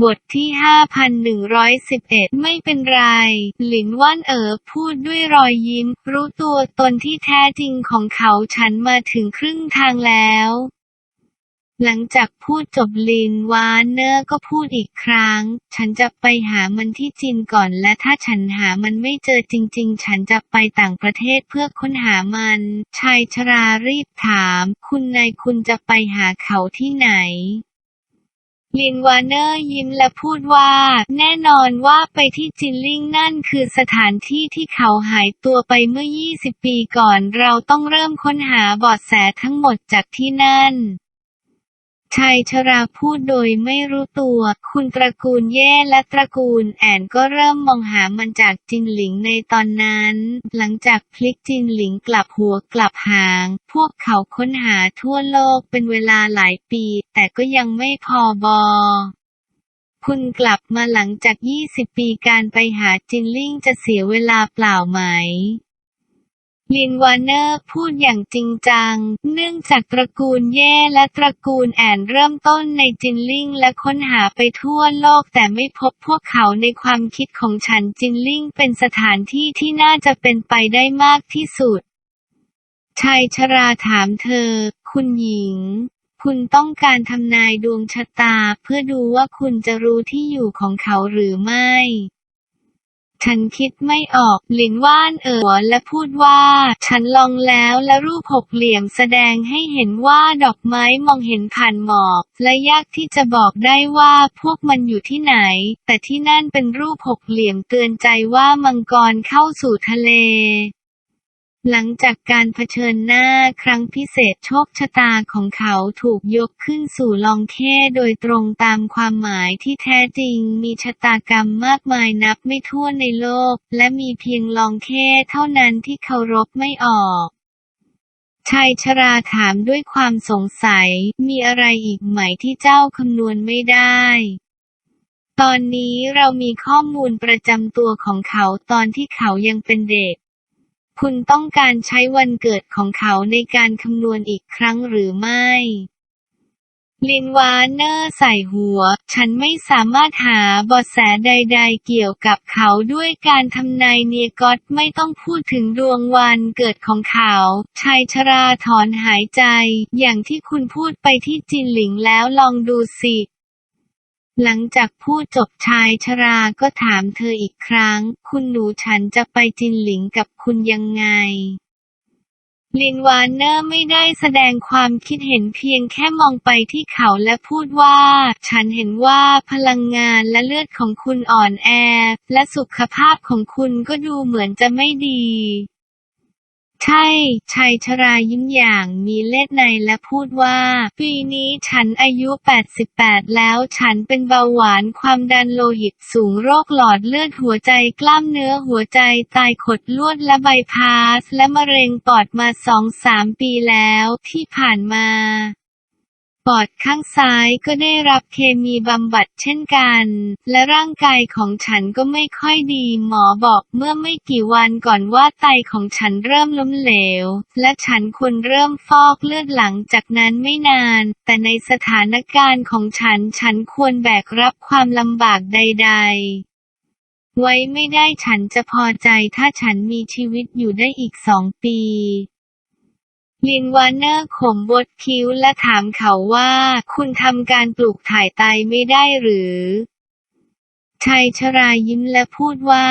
บทที่ 5111 ไม่เป็นไร หลินว่านเอ๋อพูดด้วยรอยยิ้ม รู้ตัวตนที่แท้จริงของเขาฉันมาถึงครึ่งทางแล้ว หลังจากพูดจบลินวานเนอร์ก็พูดอีกครั้ง ฉันจะไปหามันที่จีนก่อนและถ้าฉันหามันไม่เจอจริง ๆ ฉันจะไปต่างประเทศเพื่อค้นหามัน ชายชรารีบถาม คุณนายคุณจะไปหาเขาที่ไหน ลินวาเนอร์ยิ้มและพูดว่า แน่นอนว่าไปที่จินลิงนั่นคือสถานที่ที่เขาหายตัวไปเมื่อ 20 ปีก่อน เราต้องเริ่มค้นหาเบาะแสทั้งหมดจากที่นั่น ชายชราพูดโดยไม่รู้ตัว คุณตระกูลเย่และตระกูลแอนก็เริ่มมองหามันจากจินหลิงในตอนนั้น หลังจากพลิกจินหลิงกลับหัวกลับหาง พวกเขาค้นหาทั่วโลกเป็นเวลาหลายปี แต่ก็ยังไม่พอบอคุณกลับมาหลังจาก 20 ปีการไปหาจินลิงจะเสียเวลาเปล่าไหม ลินวานเนอร์พูดอย่างจริงจัง เนื่องจากตระกูลเย่และตระกูลแอนเริ่มต้นในจินลิงและค้นหาไปทั่วโลกแต่ไม่พบพวกเขาในความคิดของฉันจินลิงเป็นสถานที่ที่น่าจะเป็นไปได้มากที่สุด ชายชราถามเธอ คุณหญิงคุณต้องการทำนายดวงชะตาเพื่อดูว่าคุณจะรู้ที่อยู่ของเขาหรือไม่ ฉันคิดไม่ออก หลินว่านเอ๋อและพูดว่า ฉันลองแล้วและรูปหกเหลี่ยมแสดงให้เห็นว่าดอกไม้มองเห็นผ่านหมอก และยากที่จะบอกได้ว่าพวกมันอยู่ที่ไหน แต่ที่นั่นเป็นรูปหกเหลี่ยมเตือนใจว่ามังกรเข้าสู่ทะเล หลังจากการเผชิญหน้าครั้งพิเศษโชคชะตาของเขาถูกยกขึ้นสู่ลองเค่โดยตรงตามความหมายที่แท้จริงมีชะตากรรมมากมายนับไม่ถ้วนในโลก และมีเพียงลองเค่เท่านั้นที่เคารพไม่ออกชายชราถามด้วยความสงสัย มีอะไรอีกไหมที่เจ้าคำนวณไม่ได้ ตอนนี้เรามีข้อมูลประจำตัวของเขาตอนที่เขายังเป็นเด็ก คุณต้องการใช้วันเกิดของเขาในการคำนวณอีกครั้งหรือไม่ลินวานเนอร์ใส่หัว ฉันไม่สามารถหาเบาะแสใด ๆ เกี่ยวกับเขาด้วยการทำนายเนียกอตไม่ต้องพูดถึงดวงวันเกิดของเขา ชายชราถอนหายใจ อย่างที่คุณพูดไปที่จินหลิงแล้วลองดูสิ หลังจากพูดจบชายชราก็ถามเธออีกครั้ง คุณหนูฉันจะไปจินหลิงกับคุณยังไง ลินวานเนอร์ไม่ได้แสดงความคิดเห็นเพียงแค่มองไปที่เขาและพูดว่า ฉันเห็นว่าพลังงานและเลือดของคุณอ่อนแอ และสุขภาพของคุณก็ดูเหมือนจะไม่ดี ใช่ ชายชรายิ้มอย่างมีเล่ห์ในและพูดว่า ปีนี้ฉันอายุ 88 แล้วฉันเป็นเบาหวานความดันโลหิตสูงโรคหลอดเลือดหัวใจกล้ามเนื้อหัวใจตายขดลวดและใบพาส และมะเร็งปอดมา 2-3 ปีแล้วที่ผ่านมา ปอดข้างซ้ายก็ได้รับเคมีบำบัดเช่นกัน และร่างกายของฉันก็ไม่ค่อยดี หมอบอกเมื่อไม่กี่วันก่อนว่าไตของฉันเริ่มล้มเหลว และฉันควรเริ่มฟอกเลือดหลังจากนั้นไม่นาน แต่ในสถานการณ์ของฉันฉันควรแบกรับความลำบากใด ๆไว้ไม่ได้ฉันจะพอใจถ้าฉันมีชีวิตอยู่ได้อีกสองปี ลินวานเนอร์ข่มบดคิ้วและถามเขาว่า คุณทำการปลูกถ่ายไตไม่ได้หรือชายชรายิ้มและพูดว่า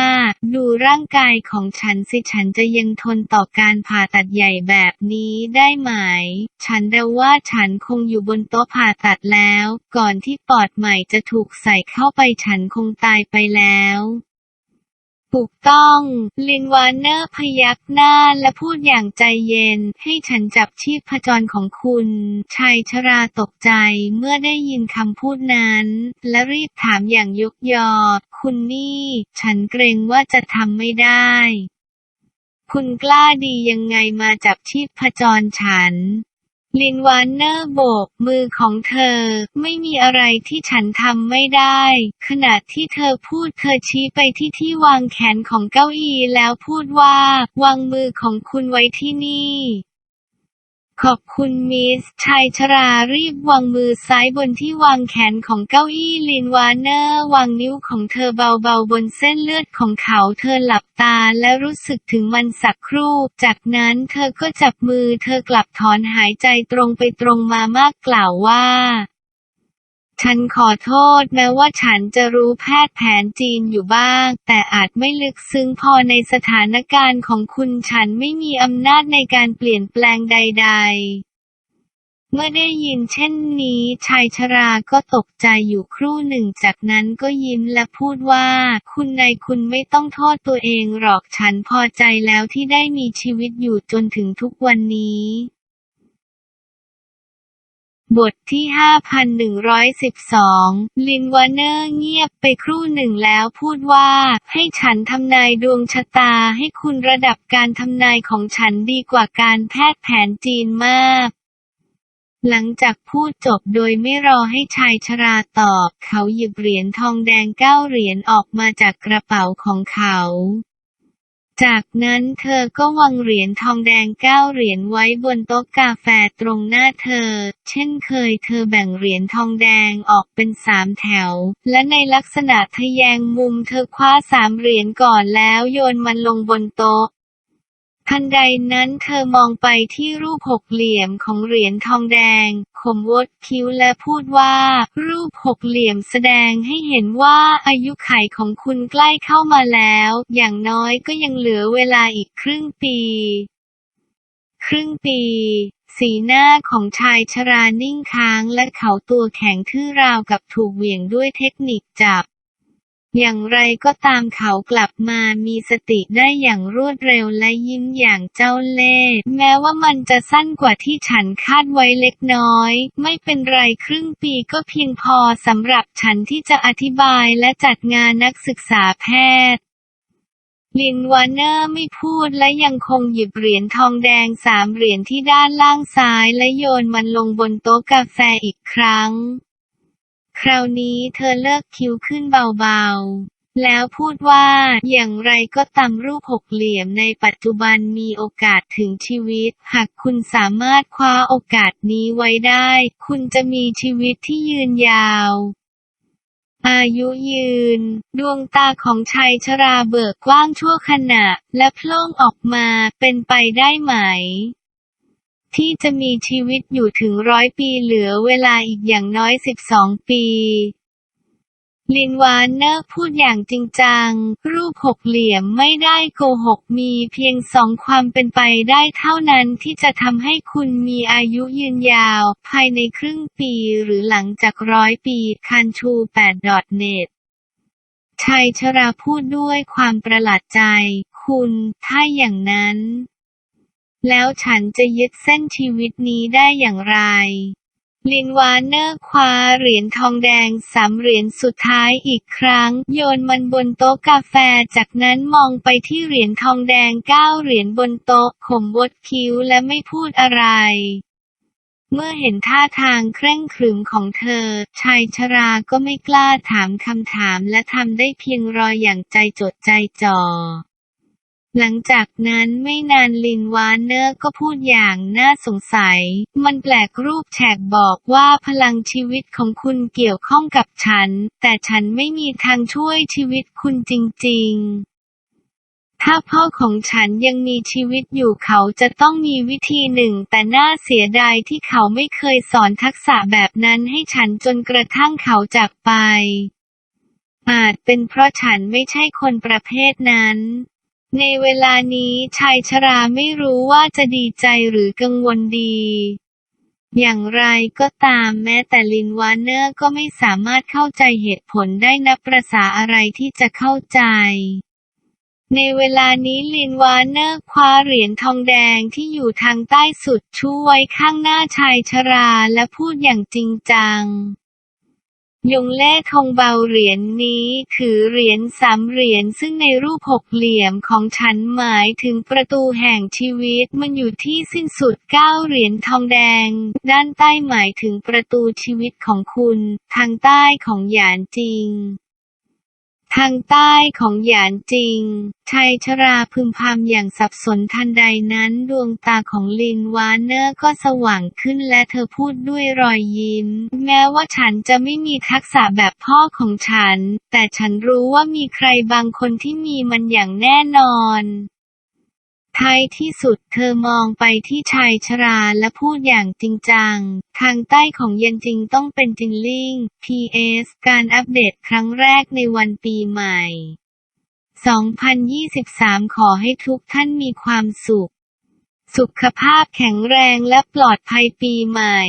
ดูร่างกายของฉันสิฉันจะยังทนต่อการผ่าตัดใหญ่แบบนี้ได้ไหม ฉันเดาว่าฉันคงอยู่บนโต๊ะผ่าตัดแล้ว ก่อนที่ปอดใหม่จะถูกใส่เข้าไปฉันคงตายไปแล้ว ถูกต้อง ลินวานเนอร์พยักหน้าและพูดอย่างใจเย็น ให้ฉันจับชีพจรของคุณ ชายชราตกใจเมื่อได้ยินคำพูดนั้น และรีบถามอย่างยุกยอ คุณนี่ ฉันเกรงว่าจะทำไม่ได้ คุณกล้าดียังไงมาจับชีพจรฉัน ลินวานเนอร์โบกมือของเธอ ไม่มีอะไรที่ฉันทำไม่ได้ ขณะที่เธอพูดเธอชี้ไปที่ที่วางแขนของเก้าอี้แล้วพูดว่า วางมือของคุณไว้ที่นี่ ขอบคุณมิสชายชรารีบวางมือซ้ายบนที่วางแขนของเก้าอี้ลินวาเนอร์วางนิ้วของเธอเบาๆบนเส้นเลือดของเขาเธอหลับตาและรู้สึกถึงมันสักครู่ จากนั้นเธอก็จับมือเธอกลับถอนหายใจตรงไปตรงมามากกล่าวว่า ฉันขอโทษแม้ว่าฉันจะรู้แพทย์แผนจีนอยู่บ้าง แต่อาจไม่ลึกซึ้งพอในสถานการณ์ของคุณฉันไม่มีอำนาจในการเปลี่ยนแปลงใด ๆเมื่อได้ยินเช่นนี้ชายชราก็ตกใจอยู่ครู่หนึ่งจากนั้นก็ยิ้มและพูดว่า คุณนายคุณไม่ต้องโทษตัวเองหรอกฉันพอใจแล้วที่ได้มีชีวิตอยู่จนถึงทุกวันนี้ บทที่ 5112 ลินวาเนอร์เงียบไปครู่หนึ่งแล้วพูดว่า ให้ฉันทำนายดวงชะตาให้คุณระดับการทำนายของฉันดีกว่าการแพทย์แผนจีนมาก หลังจากพูดจบโดยไม่รอให้ชายชราตอบ เขาหยิบเหรียญทองแดงเก้าเหรียญออกมาจากกระเป๋าของเขา จากนั้นเธอก็วางเหรียญทองแดงเก้าเหรียญไว้บนโต๊ะกาแฟตรงหน้าเธอ เช่นเคยเธอแบ่งเหรียญทองแดงออกเป็นสามแถว และในลักษณะทะแยงมุมเธอคว้าสามเหรียญก่อนแล้วโยนมันลงบนโต๊ะ ทันใดนั้นเธอมองไปที่รูปหกเหลี่ยมของเหรียญทองแดง ขมวดคิ้วและพูดว่า รูปหกเหลี่ยมแสดงให้เห็นว่าอายุไขของคุณใกล้เข้ามาแล้ว อย่างน้อยก็ยังเหลือเวลาอีกครึ่งปี ครึ่งปี สีหน้าของชายชรานิ่งค้างและเขาตัวแข็งทื่อราวกับถูกเหวี่ยงด้วยเทคนิคจับ อย่างไรก็ตามเขากลับมามีสติได้อย่างรวดเร็วและยิ้มอย่างเจ้าเล่ห์แม้ว่ามันจะสั้นกว่าที่ฉันคาดไว้เล็กน้อย ไม่เป็นไรครึ่งปีก็เพียงพอสำหรับฉันที่จะอธิบายและจัดงานนักศึกษาแพทย์ลินวานเนอร์ไม่พูดและยังคงหยิบเหรียญทองแดงสามเหรียญที่ด้านล่างซ้ายและโยนมันลงบนโต๊ะกาแฟอีกครั้ง คราวนี้เธอเลิกคิ้วขึ้นเบาๆ แล้วพูดว่า อย่างไรก็ตามรูปหกเหลี่ยมในปัจจุบันมีโอกาสถึงชีวิต หากคุณสามารถคว้าโอกาสนี้ไว้ได้ คุณจะมีชีวิตที่ยืนยาวอายุยืน ดวงตาของชายชราเบิกกว้างชั่วขณะ และโพล่งออกมาเป็นไปได้ไหม ที่จะมีชีวิตอยู่ถึงร้อยปีเหลือเวลาอีกอย่างน้อย 12 ปีลินวานเนอร์พูดอย่างจริงจัง รูปหกเหลี่ยมไม่ได้โกหกมีเพียงสองความเป็นไปได้เท่านั้นที่จะทำให้คุณมีอายุยืนยาว ภายในครึ่งปีหรือหลังจากร้อยปีคันชู8 .net ชายชราพูดด้วยความประหลาดใจ คุณ ถ้าอย่างนั้น แล้วฉันจะยึดเส้นชีวิตนี้ได้อย่างไร ลินวานเนอร์คว้าเหรียญทองแดงสามเหรียญสุดท้ายอีกครั้ง โยนมันบนโต๊ะกาแฟ จากนั้นมองไปที่เหรียญทองแดงเก้าเหรียญบนโต๊ะข่มวดคิ้วและไม่พูดอะไรเมื่อเห็นท่าทางเคร่งขรึมของเธอ ชายชราก็ไม่กล้าถามคำถามและทำได้เพียงรออย่างใจจดใจจ่อ หลังจากนั้นไม่นานลินวานเนอร์ก็พูดอย่างน่าสงสัย มันแปลกรูปแฉกบอกว่าพลังชีวิตของคุณเกี่ยวข้องกับฉัน แต่ฉันไม่มีทางช่วยชีวิตคุณจริง ๆถ้าพ่อของฉันยังมีชีวิตอยู่เขาจะต้องมีวิธีหนึ่ง แต่น่าเสียดายที่เขาไม่เคยสอนทักษะแบบนั้นให้ฉันจนกระทั่งเขาจากไป อาจเป็นเพราะฉันไม่ใช่คนประเภทนั้น ในเวลานี้ชายชราไม่รู้ว่าจะดีใจหรือกังวลดี อย่างไรก็ตามแม้แต่ลินวานเนอร์ก็ไม่สามารถเข้าใจเหตุผลได้นับประษาอะไรที่จะเข้าใจ ในเวลานี้ลินวานเนอร์คว้าเหรียญทองแดงที่อยู่ทางใต้สุดชูไว้ข้างหน้าชายชราและพูดอย่างจริงจัง ยงแล่ทองเบาเหรียญนี้ถือเหรียญสามเหรียญซึ่งในรูปหกเหลี่ยมของฉันหมายถึงประตูแห่งชีวิตมันอยู่ที่สิ้นสุดเก้าเหรียญทองแดง ด้านใต้หมายถึงประตูชีวิตของคุณ ทางใต้ของหยานจริง ทางใต้ของหยานจริง ชายชราพึมพำอย่างสับสนทันใดนั้นดวงตาของลินวานเนอร์ก็สว่างขึ้นและเธอพูดด้วยรอยยิ้ม แม้ว่าฉันจะไม่มีทักษะแบบพ่อของฉัน แต่ฉันรู้ว่ามีใครบางคนที่มีมันอย่างแน่นอน ท้ายที่สุดเธอมองไปที่ชายชราและพูดอย่างจริงจัง ทางใต้ของเย็นจริงต้องเป็นจินลิง PS การอัปเดตครั้งแรกในวันปีใหม่ 2023 ขอให้ทุกท่านมีความสุข สุขภาพแข็งแรงและปลอดภัยปีใหม่